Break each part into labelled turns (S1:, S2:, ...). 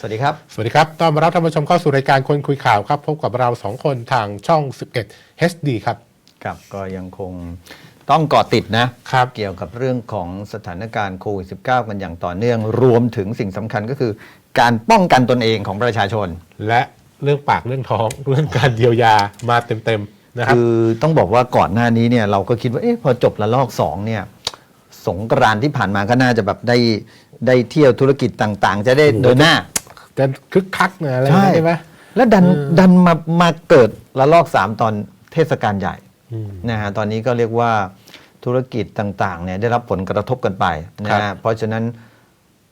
S1: สวัสดีครับ
S2: สวัสดีครับ ต้อนรับท่านผู้ชมเข้าสู่รายการคนคุยข่าวครับ พบกับเราสองคนทางช่อง 11 HD ครับ
S1: ครับก็ยังคงต้องเกาะติดนะครับ เกี่ยวกับเรื่องของสถานการณ์โควิด -19 กันอย่างต่อเนื่องรวมถึงสิ่งสำคัญก็คือ การป้องกันตนเองของประชาชน
S2: และเรื่องปากเรื่องท้องเรื่องการเยียวยามาเต็มๆนะครับ
S1: คือต้องบอกว่าก่อนหน้านี้เนี่ยเราก็คิดว่าเอ๊ะพอจบละลอกสองเนี่ยสงกรานต์ที่ผ่านมาก็น่าจะแบบได้ได้เที่ยวธุรกิจต่างๆ จะได้เดินหน้า
S2: จะคึกคักนะอะไร
S1: ใช่
S2: ใช่ไหม
S1: แล้วดันดันมามาเกิดละลอกสามตอนเทศกาลใหญ่
S2: อืม
S1: นะฮะตอนนี้ก็เรียกว่าธุรกิจต่างๆเนี่ยได้รับผลกระทบกันไปนะ
S2: ครั
S1: ฮะ
S2: บ
S1: เพราะฉะนั้น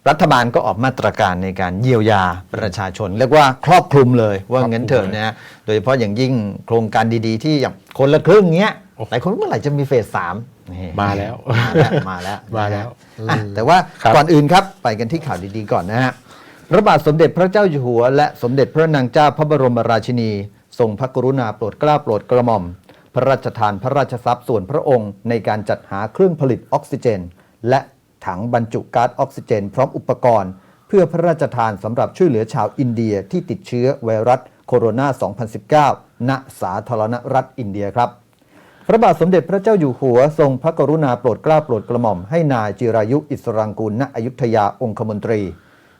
S1: รัฐบาลก็ออกมาตรการในการเยียวยาประชาชน เรียกว่าครอบคลุมเลยว่างั้นเถอะนะฮะโดยเฉพาะอย่างยิ่งโครงการดีๆ ที่อย่างคนละครึ่งเงี้ยหลายคนเมื่อไหร่จะมีเฟสสามนี่
S2: มาแล้ว
S1: มาแล้ว มาแล้ว
S2: มาแล้ว
S1: อะ
S2: อืม
S1: แต่ว่า
S2: ครับ
S1: ก่อนอื่นครับไปกันที่ข่าวดีๆก่อนนะฮะพ ระบาทสมเด็จพระเจ้าอยู่หัว และสมเด็จพระนางเจ้าพระบรมราชินี ทรงพระกรุณาโปรดเกล้าโปรดกระหม่อม พระราชทานพระราชทรัพย์ส่วนพระองค์ในการจัดหาเครื่องผลิตออกซิเจน และถังบรรจุก๊าซออกซิเจน พร้อมอุปกรณ์ เพื่อพระราชทานสำหรับช่วยเหลือชาวอินเดียที่ติดเชื้อไวรัสโคโรนา 2019 ณ สาธารณรัฐอินเดียครับ พระบาทสมเด็จพระเจ้าอยู่หัวทรงพระกรุณาโปรดเกล้าโปรดกระหม่อมให้นายจิรายุอิสรังกูลณอยุธยาองคมนตรี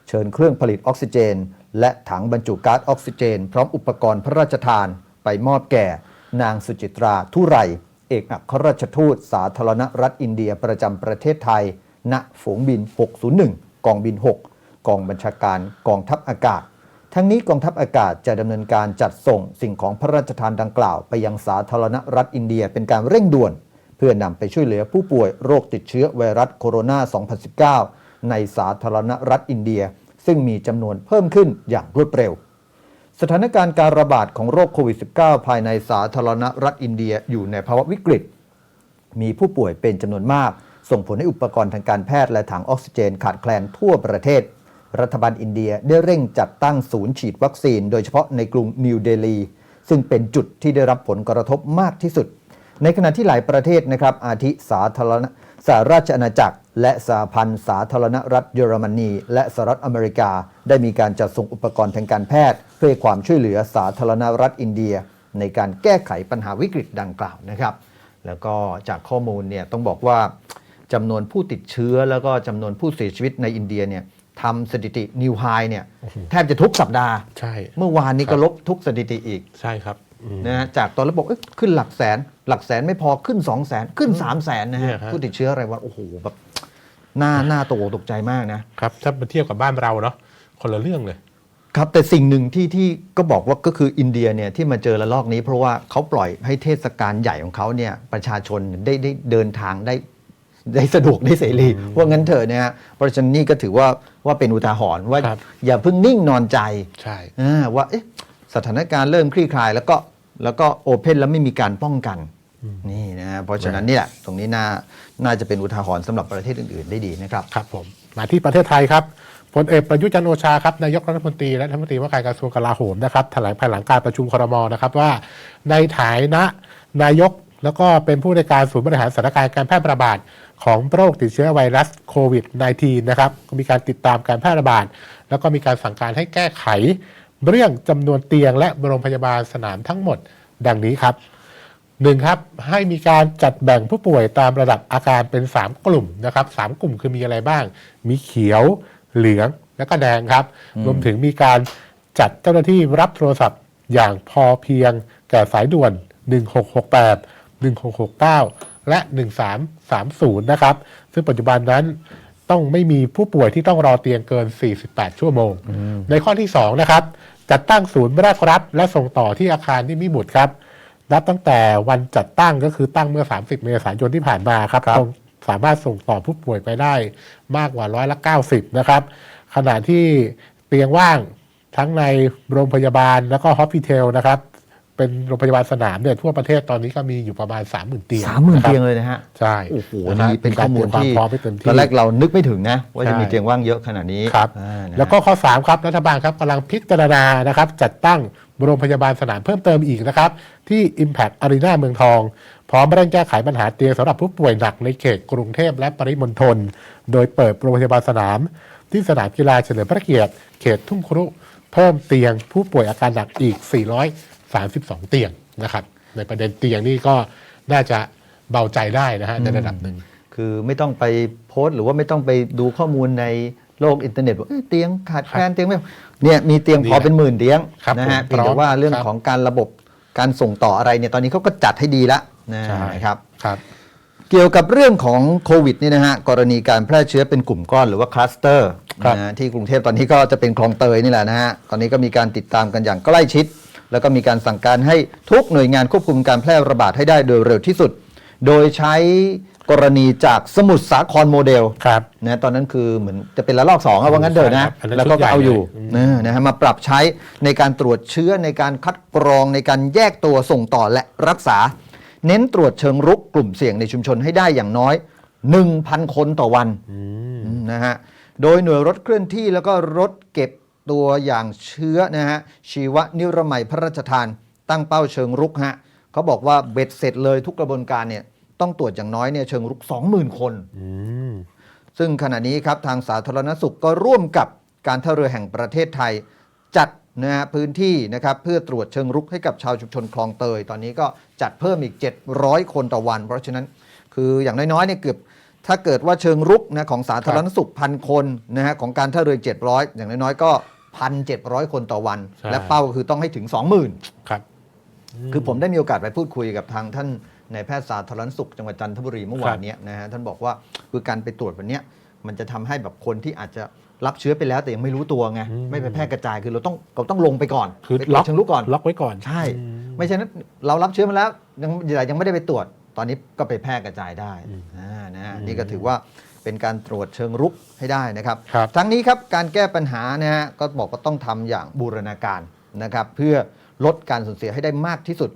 S1: เชิญเครื่องผลิตออกซิเจน และถังบรรจุก๊าซออกซิเจน พร้อมอุปกรณ์พระราชทานไปมอบแก่ นางสุจิตราทุไร เอกอัครราชทูตสาธารณรัฐอินเดียประจำประเทศไทย ณ ฝูงบิน 601 กองบิน 6 กองบัญชาการกองทัพอากาศ ทั้งนี้กองทัพอากาศจะดำเนินการจัดส่งสิ่งของพระราชทานดังกล่าว ไปยังสาธารณรัฐอินเดียเป็นการเร่งด่วน เพื่อนำไปช่วยเหลือผู้ป่วยโรคติดเชื้อไวรัสโคโรนา 2019 ในสาธารณรัฐอินเดีย ซึ่งมีจำนวนเพิ่มขึ้นอย่างรวดเร็ว สถานการณ์การระบาดของโรคโควิด -19 ภายในสาธารณรัฐอินเดียอยู่ในภาวะวิกฤต มีผู้ป่วยเป็นจำนวนมาก ส่งผลให้อุปกรณ์ทางการแพทย์และถังออกซิเจนขาดแคลนทั่วประเทศ รัฐบาลอินเดียได้เร่งจัดตั้งศูนย์ฉีดวัคซีน โดยเฉพาะในกรุงนิวเดลีซึ่งเป็นจุดที่ได้รับผลกระทบมากที่สุด ในขณะที่หลายประเทศนะครับอาทิสาธารณสหราชอาณาจักร และสหพันธ์สาธารณรัฐเยอรมนี และสหรัฐอเมริกา ได้มีการจัดส่งอุปกรณ์ทางการแพทย์ เพื่อให้ความช่วยเหลือสาธารณรัฐอินเดีย ในการแก้ไขปัญหาวิกฤตดังกล่าวนะครับ แล้วก็จากข้อมูลเนี่ยต้องบอกว่าจำนวนผู้ติดเชื้อแล้วก็จำนวนผู้เสียชีวิตในอินเดียเนี่ยทำสถิตินิวไฮเนี่ยแทบจะทุกสัปดาห์
S2: ใช่
S1: เมื่อวานนี้ก็ลบทุกสถิติอีก
S2: ใช่ครับอืม
S1: นะฮะจากตอนแรกบอกเอ้ยขึ้นหลักแสน หลักแสนไม่พอขึ้น 2 0 0แสนขึ้น 3 0 0แสนนะ
S2: เนี่
S1: ฮะ
S2: ยฮะ
S1: ผู้ติดเชื้ออะไรวะโอ้โหแบบน่าน่าตกอกตกใจมากนะ
S2: ครับ ถ้ามาเทียบกับบ้านเราเนาะคนละเรื่องเลย
S1: ครับแต่สิ่งหนึ่งที่ที่ก็บอกว่าก็คืออินเดียเนี่ยที่มาเจอระลอกนี้ เพราะว่าเขาปล่อยให้เทศกาลใหญ่ของเขาเนี่ยประชาชนได้ได้เดินทางได้ได้สะดวกได้เสรีว่างั้นเถอะเนี่ยฮะเพราะฉะนั้นนี่ก็ถือว่าว่าเป็นอุทาหรณ์ว่า
S2: ครับ
S1: อย่าเพิ่งนิ่งนอนใจ
S2: ใช่
S1: อ่าว่าเอ๊ะ สถานการณ์เริ่มคลี่คลายแล้วก็แล้วก็โอเพนแล้วไม่มีการป้องกันนี่นะฮะเพราะฉะนั้นเนี่ยตรงนี้น่าน่าจะเป็นอุทาหรณ์สำหรับประเทศอื่น ๆ ได้ดีนะครับ
S2: ครับผมมาที่ประเทศไทยครับพลเอกประยุทธ์จันทร์โอชาครับนายกรัฐมนตรีและรัฐมนตรีว่าการกระทรวงกลาโหมนะครับแถลงภายหลังการประชุมครมนะครับว่า ในฐานะนายกแล้วก็เป็นผู้ในวยการศูนย์บริหารสถานการณ์การแพร่ระบาดของโรคติดเชื้อไวรัสโควิด -19 นะครับก็มีการติดตามการแพร่ระบาด แล้วก็มีการสั่งการให้แก้ไข เรื่องจำนวนเตียงและโรงพยาบาลสนามทั้งหมดดังนี้ครับหนึ่งครับให้มีการจัดแบ่งผู้ป่วยตามระดับอาการเป็น 3 กลุ่มนะครับสามกลุ่มคือมีอะไรบ้าง มีเขียวเหลืองและก็แดงครับ รวมถึงมีการจัดเจ้าหน้าที่รับโทรศัพท์อย่างพอเพียงแก่สายด่วน 1668 1669 และ 1330 นะครับ ซึ่งปัจจุบันนั้น ต้องไม่มีผู้ป่วยที่ต้องรอเตียงเกิน 48 ชั่วโมง ในข้อที่ 2 นะครับ จัดตั้งศูนย์แรกรับและส่งต่อที่อาคารที่มีบุตรครับนับตั้งแต่วันจัดตั้งก็คือตั้งเมื่อ 30 เมษายนที่ผ่านมาครับ
S1: ครับ
S2: ตรงสามารถส่งต่อผู้ป่วยไปได้มากกว่าร้อยละ 90 นะครับ ขณะที่เตียงว่างทั้งในโรงพยาบาลแล้วก็ฮอสพิทอลนะครับ เป็นโรงพยาบาลสนามเนี่ยทั่วประเทศตอนนี้ก็มีอยู่ประมาณ 30,000 เตียง
S1: สามหมื่น
S2: นะครับ
S1: เตียงเลยนะฮะ
S2: ใช่
S1: โอ้โหะ
S2: ครับ
S1: นี่เป็นข้อมูล
S2: กร
S1: ที่
S2: ตรียมความพร้อมให้เต็มที่
S1: ตอนแรกเรานึกไม่ถึงนะ ว่าจะ
S2: ใช่
S1: มีเตียงว่างเยอะขนาดนี้
S2: ครับ
S1: อ่านะฮะ
S2: แล้วก็ข้อ 3 ครับรัฐบาลครับกำลังพิจารณานะครับจัดตั้งโรงพยาบาลสนามเพิ่มเติมอีกนะครับ ที่ Impact Arena เมืองทอง พร้อมเร่งแก้ไขปัญหาเตียงสำหรับผู้ป่วยหนักในเขตกรุงเทพและปริมณฑลโดยเปิดโรงพยาบาลสนาม ที่สนามกีฬาเฉลิมพระเกียรติ เขตทุ่งครุ เพิ่มเตียงผู้ป่วยอาการหนักอีก 432 เตียงนะครับ ในประเด็นเตียงนี่ก็น่าจะเบาใจได้นะฮะในระดับหนึ่ง
S1: คือไม่ต้องไปโพสต์ หรือว่าไม่ต้องไปดูข้อมูลในโลกอินเทอร์เน็ตว่าเอ้ยเตียงขาดแคลนเตียงไม่เนี่ยมีเตียงพอเป็นหมื่นเตียง
S2: ครับ
S1: นะฮะ
S2: ผม
S1: เพียงแต่ว่าเรื่อง
S2: ครับ
S1: ของการระบบการส่งต่ออะไรเนี่ยตอนนี้เขาก็จัดให้ดีแล้วนะ
S2: ใช่
S1: ครับ
S2: ครับ
S1: เกี่ยวกับเรื่องของโควิดนี่นะฮะกรณีการแพร่เชื้อเป็นกลุ่มก้อนหรือว่าคลัสเตอร์
S2: ครับ
S1: นะฮะที่กรุงเทพตอนนี้ก็จะเป็นคลองเตยนี่แหละนะฮะตอนนี้ก็มีการติดตามกันอย่างใกล้ชิด แล้วก็มีการสั่งการให้ทุกหน่วยงานควบคุมการแพร่ระบาดให้ได้โดยเร็วที่สุด โดยใช้กรณีจากสมุทรสาครโมเดล
S2: ครับ
S1: นะตอนนั้นคือเหมือนจะเป็นระลอกสองอะว่างั้นเถอะนะ
S2: ใช่ครับอันนั้น
S1: แล้วก็
S2: ชุดใหญ่
S1: เอาอยู่
S2: เลย
S1: เออนะฮะมาปรับใช้ในการตรวจเชื้อในการคัดกรองในการแยกตัวส่งต่อและรักษา เน้นตรวจเชิงรุกกลุ่มเสี่ยงในชุมชนให้ได้อย่างน้อย 1,000 คนต่อวันนะฮะโดยหน่วยรถเคลื่อนที่แล้วก็รถเก็บ ตัวอย่างเชื้อนะฮะชีวนิรมัยพระราชทาน ตั้งเป้าเชิงรุกฮะเขาบอกว่าเบ็ดเสร็จเลยทุกกระบวนการเนี่ยต้องตรวจอย่างน้อยเนี่ยเชิงรุก 20,000 คน
S2: อืม
S1: ซึ่งขณะนี้ครับทางสาธารณสุขก็ร่วมกับการท่าเรือแห่งประเทศไทย จัดนะฮะพื้นที่นะครับเพื่อตรวจเชิงรุกให้กับชาวชุมชนคลองเตย ตอนนี้ก็จัดเพิ่มอีก 700 คนต่อวัน เพราะฉะนั้นคืออย่างน้อยๆเนี่ยเกือบถ้าเกิดว่าเชิงรุกนะของสาธารณสุขพันคนนะฮะของการท่าเรือ 700 อย่างน้อยๆก็ 1,700 คนต่อวัน
S2: ใช่
S1: และเป้าก็คือต้องให้ถึง 20,000
S2: ครับ
S1: คือผมได้มีโอกาสไปพูดคุยกับทางท่านในายแพทย์สาธารณสุขจังหวัดจันทบุรีเมื่อวานเนี้ยนะฮะท่านบอกว่าคือการไปตรวจวันเนี้ยมันจะทำให้แบบคนที่อาจจะรับเชื้อไปแล้วแต่ยังไม่รู้ตัวไง
S2: อืม
S1: ไม่ไปแพร่กระจายคือเราต้องเราต้องลงไปก่อน
S2: คือ
S1: ไปตรวจเชิงลุกก่อน
S2: ล็อกไว้ก่อน
S1: ใช่
S2: อืม
S1: ไม่ใช่นั้นเรารับเชื้อมาแล้วยังแต่ยังไม่ได้ไปตรวจ ตอนนี้ก็ไปแพร่กระจายได้อ่านะฮะนี่ก็ถือว่า เป็นการตรวจเชิงรุกให้ได้นะครับ
S2: ครับ
S1: ทั้งนี้ครับการแก้ปัญหานะฮะก็บอกว่าต้องทำอย่างบูรณาการนะครับเพื่อลดการสูญเสียให้ได้มากที่สุด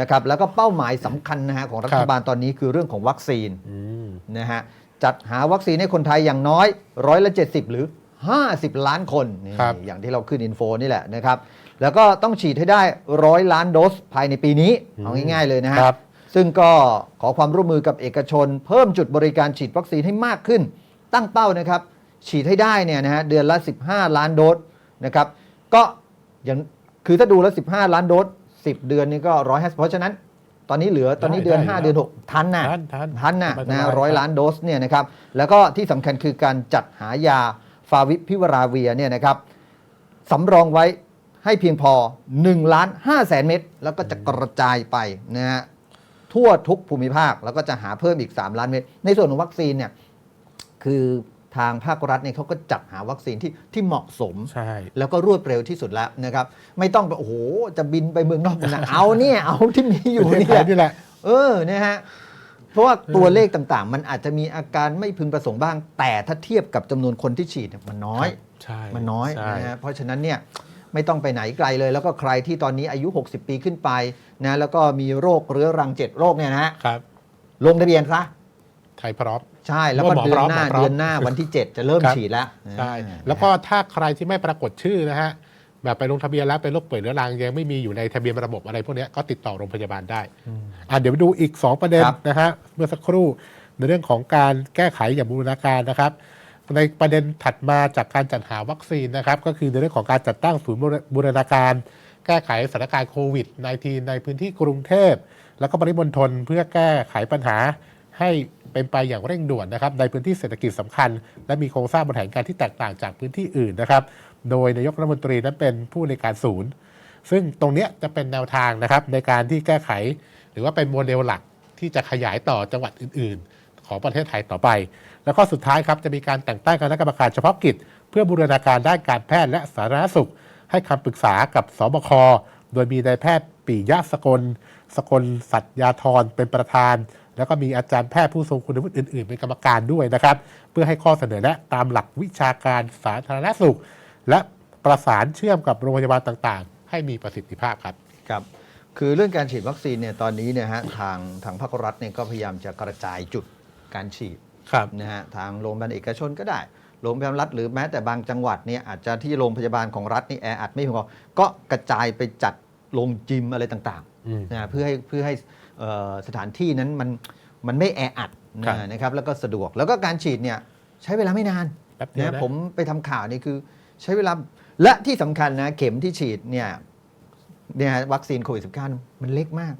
S1: นะครับแล้วก็เป้าหมายสำคัญนะฮะของรัฐบาลตอนนี้คือเรื่องของวัคซีน
S2: อืม
S1: นะฮะจัดหาวัคซีนให้คนไทยอย่างน้อยร้อยละ70 หรือ 50 ล้านคนนี่
S2: ครับ
S1: อย่างที่เราขึ้นอินโฟนี่แหละนะครับแล้วก็ต้องฉีดให้ได้ร้อยล้านโดสภายในปีนี้เอาง่ายๆเลยนะฮะ
S2: ครับ
S1: ซึ่งก็ขอความร่วมมือกับเอกชน เพิ่มจุดบริการฉีดวัคซีนให้มากขึ้น ตั้งเป้านะครับ ฉีดให้ได้เนี่ยนะฮะเดือนละ 15 ล้านโดสนะครับก็อย่างคือถ้าดูแล้ว 15 ล้านโดส10 เดือนนี่ก็ร้อยเพราะฉะนั้น ตอนนี้เหลือตอนนี้เดือน
S2: ได้
S1: 5เดือน 6 ทันน่ะ
S2: ทันทัน
S1: ทันน่ะ
S2: สบายๆ
S1: นะร้อยล้านโดสเนี่ยนะครับแล้วก็ที่สำคัญคือการจัดหายาฟาวิพิวราเวียเนี่ยนะครับสำรองไว้ให้เพียงพอ1ล้าน5แสนเม็ดแล้วก็จะกระจายไปนะฮะ ทั่วทุกภูมิภาค แล้วก็จะหาเพิ่มอีก 3 ล้านเม็ดในส่วนของวัคซีนเนี่ยคือทางภาครัฐเนี่ยเขาก็จัดหาวัคซีนที่ที่เหมาะสม
S2: ใช่
S1: แล้วก็รวดเร็วที่สุดแล้วนะครับ ไม่ต้องไปโอ้โห จะบินไปเมืองนอกนะเอาเนี่ยเอาที่มีอยู่
S2: ประเทศ
S1: นี่
S2: ไท
S1: แห
S2: ย
S1: ละ
S2: นี่แหละ
S1: เออนะฮะเพราะว่าตัวเลขต่างๆ มันอาจจะมีอาการไม่พึงประสงค์บ้าง แต่ถ้าเทียบกับจำนวนคนที่ฉีดเนี่ยมันน้อย
S2: ใช่
S1: มันน้อย
S2: ใช่
S1: นะฮะเพราะฉะนั้นเนี่ย ไม่ต้องไปไหนไกลเลย แล้วก็ใครที่ตอนนี้อายุ 60 ปีขึ้นไปนะแล้วก็มีโรคเรื้อรัง7โรคเนี่ยนะฮะ
S2: ครับ
S1: ลงทะเบียนซะ
S2: ไทยพร้อม
S1: ใช่แล้วก็
S2: หมอ
S1: เดื
S2: พ
S1: อ
S2: ร้
S1: น
S2: อม
S1: หน้า
S2: หมอพร้อม
S1: เดือนหน้าวันที่ 7 จะเริ่ม
S2: ครับ
S1: ฉีดแล้ว
S2: ใช่
S1: อ่า
S2: แล้วก็ถ้าใครที่ไม่ปรากฏชื่อนะฮะแบบไปลงทะเบียนแล้วเป็นโรคป่วยเรื้อรังยังไม่มีอยู่ในทะเบียนระบบอะไรพวกเนี้ยก็ติดต่อโรงพยาบาลได้อะเดี๋ยวไปดูอีก 2 ประเด็น
S1: ครับ
S2: นะฮะเมื่อสักครู่ในเรื่องของการแก้ไขอย่างบูรณาการนะครับ ในประเด็นถัดมาจากการจัดหาวัคซีนนะครับ ก็คือในเรื่องของการจัดตั้งศูนย์บูรณาการ แก้ไขสถานการณ์โควิด -19 ในพื้นที่กรุงเทพ แล้วก็ปริมณฑลเพื่อแก้ไขปัญหาให้เป็นไปอย่างเร่งด่วนนะครับ ในพื้นที่เศรษฐกิจสำคัญ และมีโครงสร้างบริหารการที่แตกต่างจากพื้นที่อื่นนะครับ โดยนายกรัฐมนตรีนั้นเป็นผู้ในการศูนย์ ซึ่งตรงนี้จะเป็นแนวทางนะครับในการที่แก้ไข หรือว่าเป็นโมเดลหลักที่จะขยายต่อจังหวัดอื่น ๆ ของประเทศไทยต่อไป แล้วก็สุดท้ายครับจะมีการแต่งตั้งคณะกรรมการเฉพาะกิจ เพื่อบูรณาการด้านการแพทย์และสาธารณสุข ให้คำปรึกษากับสบค โดยมีนายแพทย์ปิยะสกล สกล สัตยาธรเป็นประธาน แล้วก็มีอาจารย์แพทย์ผู้ทรงคุณวุฒิอื่น ๆ เป็นกรรมการด้วยนะครับ เพื่อให้ข้อเสนอแนะตามหลักวิชาการสาธารณสุข และประสานเชื่อมกับโรงพยาบาลต่างๆ ให้มีประสิทธิภาพครับ
S1: ครับคือเรื่องการฉีดวัคซีนเนี่ยตอนนี้เนี่ยฮะทางทางภาครัฐเนี่ยก็พยายามจะกระจายจุดการฉีด
S2: ครับ
S1: นะฮะทางโรงพยาบาลเอกชนก็ได้โรงพยาบาลรัฐหรือแม้แต่บางจังหวัดเนี่ยอาจจะที่โรงพยาบาลของรัฐนี่แออัดไม่เพียงพอก็กระจายไปจัดโรงจิมอะไรต่าง
S2: อืม
S1: ๆนะฮะเพื่อให้เพื่อให้เอ่อสถานที่นั้นมันมันไม่แออัด
S2: ครับ
S1: นะนะครับแล้วก็สะดวกแล้วก็การฉีดเนี่ยใช้เวลาไม่นาน
S2: แป๊บเดียว
S1: นะ
S2: นะ
S1: ผมไปทำข่าวนี่คือใช้เวลา และที่สำคัญนะ เข็มที่ฉีดเนี่ยเนี่ยวัคซีนโควิด -19 มันเล็กมาก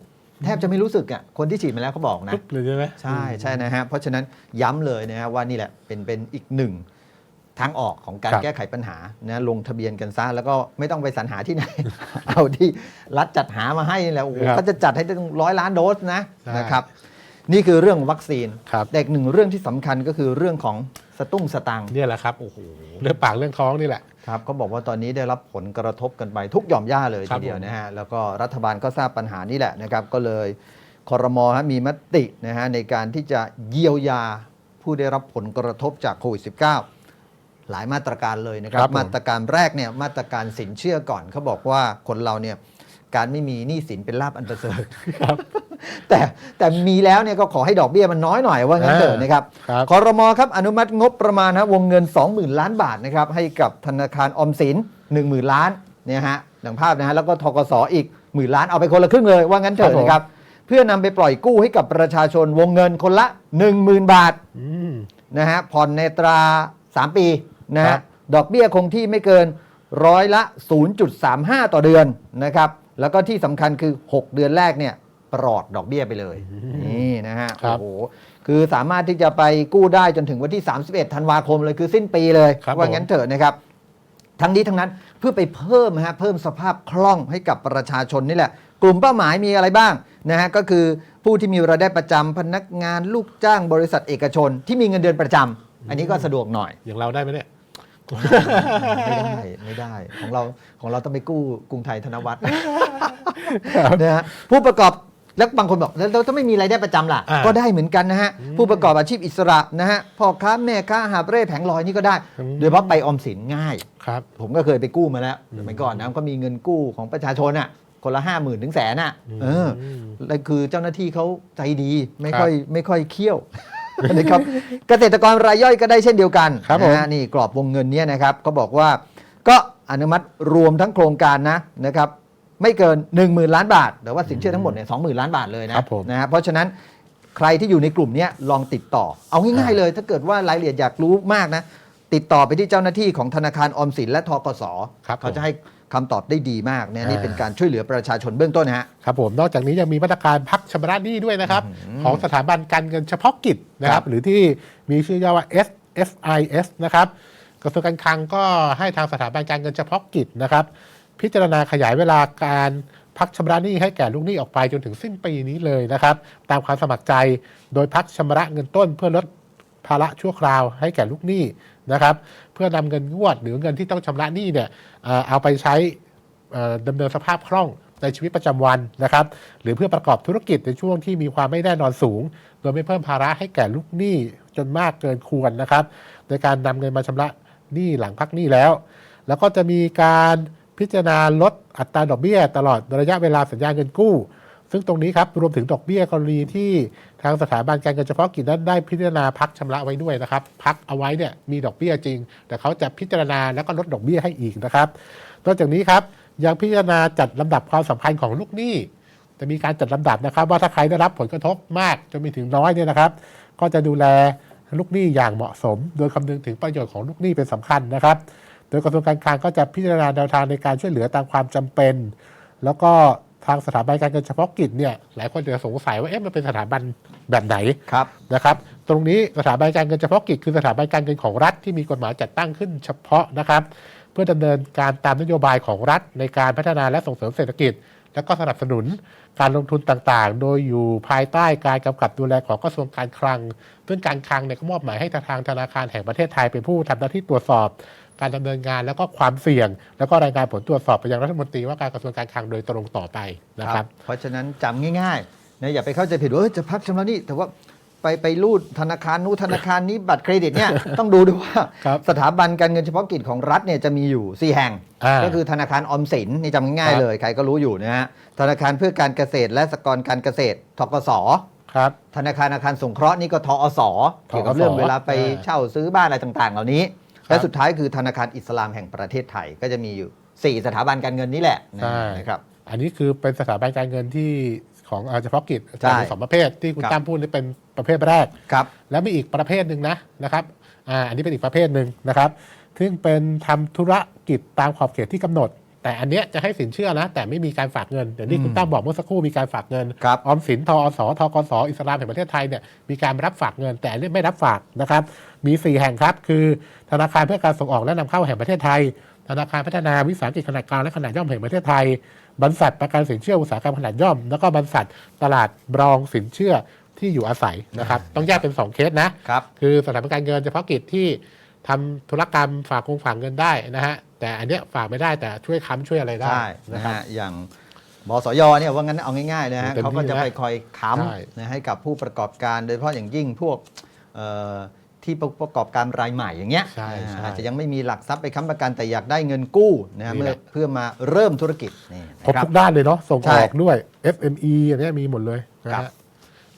S1: แทบจะไม่รู้สึกอะคนที่ฉีดมาแล้วเขาบอกนะ
S2: ปุ๊บเลยใช่ไหม
S1: ใช่ใช่นะฮะเพราะฉะนั้นย้ำเลยนะฮะว่านี่แหละเป็นเป็นอีกหนึ่งทางออกของการ
S2: ครับ
S1: แก้ไขปัญหานะลงทะเบียนกันซะแล้วก็ไม่ต้องไปสรรหาที่ไหน เอาที่รัฐจัดหามาให้นี่แหละโอ้โห
S2: ครับ
S1: เขาจะจัดให้ตั้งร้อยล้านโดสนะ
S2: ใช่
S1: นะครับ นี่คือเรื่องวัคซีน
S2: ครับ
S1: แต่อีกหนึ่งเรื่องที่สำคัญก็คือเรื่องของ สตุ้งสตังค์
S2: เนี่ยแหละครับโอ้โหเรื่องปากเรื่องท้องนี่แหละ
S1: ครับเขาบอกว่าตอนนี้ได้รับผลกระทบกันไปทุกหย่อมย่าเลย
S2: ครั
S1: ที
S2: บ
S1: เดียว
S2: ผม
S1: นะฮะแล้วก็รัฐบาลก็ทราบปัญหานี้แหละนะครับ ก็เลยคอรมอฮะมีมตินะฮะในการที่จะเยียวยาผู้ได้รับผลกระทบจากโควิด -19 หลายมาตรการเลยนะครั
S2: ครับบผม
S1: มาตรการแรกเนี่ยมาตรการสินเชื่อก่อนเขาบอกว่าคนเราเนี่ยการไม่มีหนี้สินเป็นลาบอันประเสริฐ
S2: ครับ
S1: แต่แต่มีแล้วเนี่ยก็ขอให้ดอกเบี้ยมันน้อยหน่อยว่างั้นเถอะนะครับ
S2: ครับ
S1: คอรมอครับอนุมัติงบประมาณนะวงเงิน 20,000 ล้านบาทนะครับให้กับธนาคารออมสิน 10,000 ล้านเนี่ยฮะดังภาพนะฮะแล้วก็ทกสอีกหมื่นล้านเอาไปคนละครึ่งเลยว่างั้นเถ
S2: ครับผม
S1: อะนะครับเพื่อนำไปปล่อยกู้ให้กับประชาชนวงเงินคนละ 10,000 บาท
S2: อืม
S1: นะฮะผ่อนในตรา 3 ปีนะ
S2: ครั
S1: ฮะ
S2: บ
S1: ดอกเบี้ยคงที่ไม่เกินร้อยละ 0.35 ต่อเดือนนะครับ แล้วก็ที่สำคัญคือ 6 เดือนแรกเนี่ย ปลอดดอกเบี้ยไปเลยนี่นะฮะ
S2: ครับ
S1: โอ้โหคือสามารถที่จะไปกู้ได้จนถึงวันที่ 31 ธันวาคมเลยคือสิ้นปีเลย
S2: ครับ
S1: ว่างั้นเถอะนะครับ ทั้งนี้ทั้งนั้นเพื่อไปเพิ่มฮะเพิ่มสภาพคล่องให้กับประชาชนนี่แหละ กลุ่มเป้าหมายมีอะไรบ้างนะฮะก็คือผู้ที่มีรายได้ประจำพนักงานลูกจ้างบริษัทเอกชน ที่มีเงินเดือนประจำอันนี้ก็สะดวกหน่อย
S2: อย่างเราได้ไหมเนี่ย
S1: ไม่ได้ไม่ได้ของเราของเราต้องไปกู้กรุงไทยธนวัฒน์ นะฮะผู้ประกอบ แล้วบางคนบอกแล้วเราถ้าไม่มีรายได้ประจำล่ะ
S2: อ่า
S1: ก็ได้เหมือนกันนะฮะ ผู้ประกอบอาชีพอิสระนะฮะพ่อค้าแม่ค้าหาบเร่แผงลอยนี่ก็ได้
S2: อืม
S1: โดยเฉพาะไปออมสินง่าย
S2: ครับ
S1: ผมก็เคยไปกู้มาแล้วสมัยก่อนนะก็มีเงินกู้ของประชาชนอะ คนละห้าหมื่นถึงแสนอะเออแล้วคือเจ้าหน้าที่เขาใจดีไม่ค่อยไม่ค่อยเคี่ยว นะครับเกษตรกรรายย่อยก็ได้เช่นเดียวกัน
S2: ครับผม
S1: นะฮะนี่กรอบวงเงินเนี้ยนะครับก็บอกว่า ก็อนุมัติรวมทั้งโครงการนะนะครับ ไม่เกิน 1 0,000 ล้านบาทแต่ว่าสินเชื่อทั้งหมดเนี่ยสองหมื่นล้านบาทเลยนะครับ
S2: ผม
S1: นะฮะเพราะฉะนั้นใครที่อยู่ในกลุ่มเนี้ยลองติดต่อ เอาง่ายๆเลย ถ้าเกิดว่ารายละเอียดอยากรู้มากนะ ติดต่อไปที่เจ้าหน้าที่ของธนาคารออมสินและทกส
S2: ครับ
S1: เขาจะให้คำตอบได้ดีมากเนี่ยนี่
S2: อ่า
S1: เป็นการช่วยเหลือประชาชนเบื้องต้นนะฮะ
S2: ครับผมนอกจากนี้ยังมีมาตรการพักชำระหนี้ด้วยนะครับ
S1: อืม
S2: ของสถาบันการเงินเฉพาะกิจนะค
S1: ครั
S2: รับ
S1: บ
S2: หรือที่มีชื่อย่อว่า SFIS นะครับกระทรวงการคลังก็ให้ทางสถาบันการเงินเฉพาะกิจนะครับ พิจารณาขยายเวลาการพักชำระหนี้ให้แก่ลูกหนี้ออกไปจนถึงสิ้นปีนี้เลยนะครับ ตามความสมัครใจโดยพักชำระเงินต้นเพื่อลดภาระชั่วคราวให้แก่ลูกหนี้นะครับ เพื่อนำเงินงวดหรือเงินที่ต้องชำระหนี้เนี่ยเอาไปใช้เอ่อดำเนินสภาพคล่องในชีวิตประจำวันนะครับ หรือเพื่อประกอบธุรกิจในช่วงที่มีความไม่แน่นอนสูง โดยไม่เพิ่มภาระให้แก่ลูกหนี้จนมากเกินควรนะครับ ในการนำเงินมาชำระหนี้หลังพักหนี้แล้ว แล้วก็จะมีการ พิจารณาลดอัตราดอกเบี้ย ตลอดระยะเวลาสัญญาเงินกู้ ซึ่งตรงนี้ครับรวมถึงดอกเบี้ยกรณีที่ทางสถาบันการเงินเฉพาะกิจนั้นได้พิจารณาพักชำระไว้ด้วยนะครับ พักเอาไว้เนี่ยมีดอกเบี้ยจริง แต่เขาจะพิจารณาแล้วก็ลดดอกเบี้ยให้อีกนะครับนอกจากนี้ครับยังพิจารณาจัดลำดับความสำคัญของลูกหนี้จะมีการจัดลำดับนะครับ ว่าถ้าใครได้รับผลกระทบมากจนมีถึงน้อยเนี่ยนะครับ ก็จะดูแลลูกหนี้อย่างเหมาะสม โดยคำนึงถึงประโยชน์ของลูกหนี้เป็นสำคัญนะครับ ดยกระทรวงการคลังก็จะพิจารณาแนวทางในการช่วยเหลือตามความจำเป็น แล้วก็ทางสถาบันการเงินเฉพาะกิจเนี่ยหลายคนจะสงสัยว่าเอ๊ะมันเป็นสถาบันแบบไหน
S1: ครับ
S2: นะครับตรงนี้สถาบันการเงินเฉพาะกิจคือสถาบันการเงินของรัฐที่มีกฎหมายจัดตั้งขึ้นเฉพาะนะครับ เพื่อดำเนินการตามนโยบายของรัฐในการพัฒนาและส่งเสริมเศรษฐกิจ และก็สนับสนุนการลงทุนต่างๆ โดยอยู่ภายใต้การกำกับดูแลของกระทรวงการคลัง ซึ่งการคลังเนี่ยก็มอบหมายให้ทางธนาคารแห่งประเทศไทยเป็นผู้ทำหน้าที่ตรวจสอบ การดำเนินงานแล้วก็ความเสี่ยง แล้วก็รายงานผลตรวจสอบไปยังรัฐมนตรีว่าการกระทรวงการคลังโดยตรงต่อไปนะครับ
S1: เพราะฉะนั้นจำง่ายๆนะอย่าไปเข้าใจผิดว่าเอ้ยจะพักชำระหนี้แต่ว่าไปไปรูดธนาคารนู้นธนาคารนี้บัตรเครดิตเนี่ยต้องดูด้วยว่า
S2: ครับ
S1: สถาบันการเงินเฉพาะกิจของรัฐเนี่ยจะมีอยู่ 4 แห่ง
S2: อ่า
S1: ก็คือธนาคารออมสินนี่จำง่าย
S2: ครับ
S1: ๆเลย ใครก็รู้อยู่นะฮะธนาคารเพื่อการเกษตรและสหกรณ์การเกษตรทกส
S2: ครับ
S1: ธนาคารอาคารสงเคราะห์นี่ก็ทอสเกี่ยวกับเรื่องเวลาไป
S2: อ่า
S1: เช่าซื้อบ้านอะไรต่าง ๆ เหล่านี้
S2: ครับ
S1: และสุดท้ายคือธนาคารอิสลามแห่งประเทศไทยก็จะมีอยู่ 4 สถาบันการเงินนี่แหละ
S2: ใช่
S1: นะครับ
S2: อันนี้คือเป็นสถาบันการเงินที่ของเอ่อเฉพาะกิจ
S1: ใช่
S2: จะมีสองประเภทที่คุณ
S1: ครับ
S2: ตั้มพูดนี่เป็นประเภทแรก
S1: ครับ
S2: แล้วมีอีกประเภทหนึ่งนะนะครับอ่าอันนี้เป็นอีกประเภทหนึ่งนะครับ ซึ่งเป็นทำธุรกิจตามขอบเขตที่กำหนด แต่อันเนี้ยจะให้สินเชื่อนะ แต่ไม่มีการฝากเงินเดี๋ยวนี้คุณตั้มบอกเมื่อสักครู่มีการฝากเงิน
S1: ครับ
S2: ออมสินทอสทกสอิสลามแห่งประเทศไทยเนี่ยมีการรับฝากเงิน แต่อันนี้ไม่รับฝากนะครับ มี 4 แห่งครับ คือธนาคารเพื่อการส่งออกและนำเข้าแห่งประเทศไทย ธนาคารพัฒนาวิสาหกิจขนาดกลางและขนาดย่อมแห่งประเทศไทย บรรษัทประกันสินเชื่ออุตสาหกรรมขนาดย่อม แล้วก็บรรษัทตลาดรองสินเชื่อที่อยู่อาศัยนะครับ ต้องแยกเป็น 2 เคสนะ
S1: ครับ
S2: คือสถาบันการเงินเฉพาะกิจที่ทำธุรกรรมฝากคงฝากเงินได้นะฮะ แต่อันเนี้ยฝากไม่ได้แต่ช่วยค้ำช่วยอะไรได้
S1: ใช่นะ
S2: นะครับ
S1: ฮะอย่างบสยเนี่ยว่างั้นเอาง่ายๆนะฮะ
S2: เต็มที่
S1: เขาก็จะ
S2: นะ
S1: ไปคอยค้
S2: ใช่ำ
S1: นะให้กับผู้ประกอบการโดยเฉพาะอย่างยิ่งพวกเอ่อที่ประกอบการรายใหม่อย่างเงี้ย
S2: ใช่ใช่
S1: อาจจะยังไม่มีหลักทรัพย์ไปค้ำประกันแต่อยากได้เงินกู้นะฮะ
S2: นี่
S1: เมื่
S2: แห
S1: อ
S2: ละ
S1: เพื่อมาเริ่มธุรกิจนี่นะ
S2: ครบ
S1: ครับ
S2: ทุกด้านเลยเนาะส่ง
S1: ใช่
S2: ออกด้วย FME อันเนี้ยมีหมดเลยนะครับฮะ